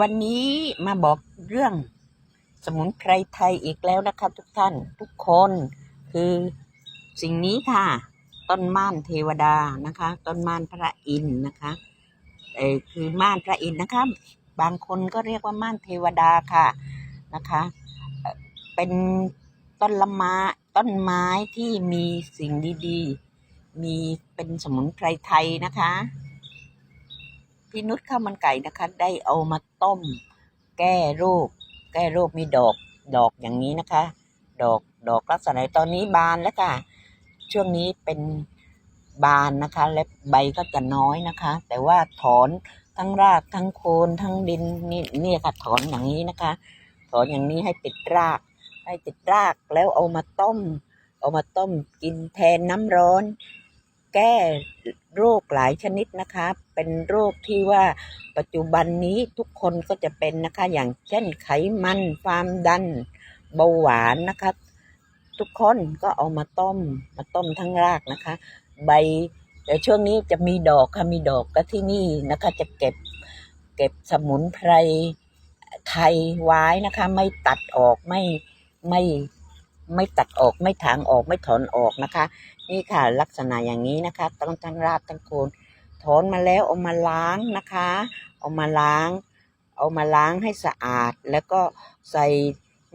วันนี้มาบอกเรื่องสมุนไพรไทยอีกแล้วนะคะ ทุกท่านทุกคนคือสิ่งนี้ค่ะ ต้นม่านเทวดานะคะ ต้นม่านพระอินทร์นะคะเออคือม่านพระอินทร์นะคะ บางคนก็เรียกว่าม่านเทวดาค่ะนะคะเเป็นต้นละไม้ต้นไม้ที่มีสิ่งดีๆ มีเป็นสมุนไพรไทยนะคะ พี่นุชข้าวมันไก่นะคะ ได้เอามาต้ม แก้โรคแก้โรคมีดอกดอกอย่างนี้นะคะ ดอกดอกลักษณะตอนนี้บานแล้วค่ะ ช่วงนี้เป็นบานนะคะ และใบก็จะน้อยนะคะ แต่ว่าถอนทั้งรากทั้งโคนทั้งดินนี่นี่ค่ะถอนอย่างนี้นะคะ ถอนอย่างนี้ให้ติดราก ให้ติดรากแล้วเอามาต้ม เอามาต้มกินแทนน้ำร้อน แก้โรคหลายชนิดนะคะ เป็นโรคที่ว่าปัจจุบันนี้ทุกคนก็จะเป็นนะคะ อย่างเช่นไขมันความดันเบาหวานนะคะ ทุกคนก็เอามาต้ม มาต้มทั้งรากนะคะ ใบเดี๋ยวช่วงนี้จะมีดอกค่ะมีดอกก็ที่นี่นะคะ จะเก็บ เก็บสมุนไพรไทยไว้นะคะ ไม่ตัดออกไม่ไม่ ไม่ตัดออกไม่ถางออกไม่ถอนออกนะคะ นี่ค่ะลักษณะอย่างนี้นะคะต้องทั้งรากทั้งโคนถอนมาแล้วเอามาล้างนะคะ เอามาล้าง เอามาล้างให้สะอาด แล้วก็ใส่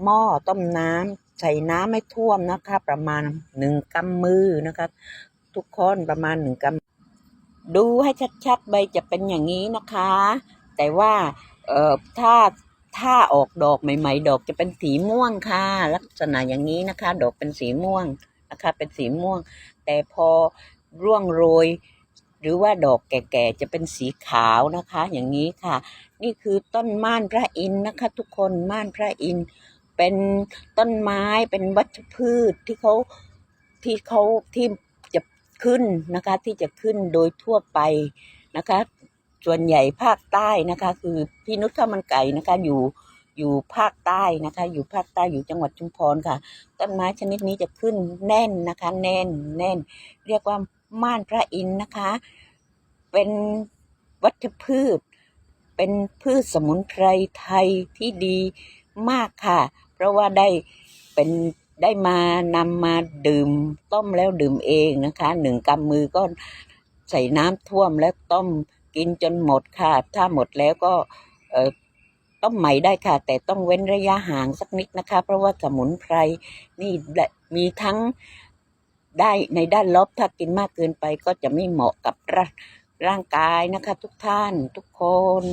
หม้อต้มน้ำใส่น้ำไม่ท่วมนะคะ ประมาณหนึ่งกำมือนะคะ ทุกคนประมาณหนึ่งกำดูให้ชัดๆใบจะเป็นอย่างนี้นะคะ แต่ว่าเอ่อถ้า ถ้าออกดอกใหม่ ๆ ดอกจะเป็นสีม่วงค่ะ ลักษณะอย่างนี้นะคะ ดอกเป็นสีม่วงนะคะ เป็นสีม่วง แต่พอร่วงโรย หรือว่าดอกแก่ๆจะเป็นสีขาวนะคะ อย่างนี้ค่ะ นี่คือต้นม่านพระอินทร์นะคะ ทุกคนม่านพระอินทร์เป็นต้นไม้เป็นวัชพืชที่เขาที่เขาที่จะขึ้นนะคะ ที่จะขึ้นโดยทั่วไปนะคะ ส่วนใหญ่ภาคใต้นะคะ คือพี่นุชข้าวมันไก่นะคะ อยู่อยู่ภาคใต้นะคะ อยู่ภาคใต้อยู่จังหวัดชุมพรค่ะ ต้นไม้ชนิดนี้จะขึ้นแน่นนะคะ แน่นแน่น เรียกว่าม่านพระอินทร์นะคะ เป็นวัชพืช เป็นพืชสมุนไพรไทยที่ดีมากค่ะ เพราะว่าได้เป็นได้มานำมาดื่มต้มแล้วดื่มเองนะคะหนึ่งกำมือก็ใส่น้ำท่วมแล้วต้ม กินจนหมดค่ะ ถ้าหมดแล้วก็เอ่อต้มใหม่ได้ค่ะ แต่ต้องเว้นระยะห่างสักนิดนะคะ เพราะว่าสมุนไพรนี่มีทั้งได้ในด้านลบถ้ากินมากเกินไปก็จะไม่เหมาะกับร่างกายนะคะ ทุกท่านทุกคน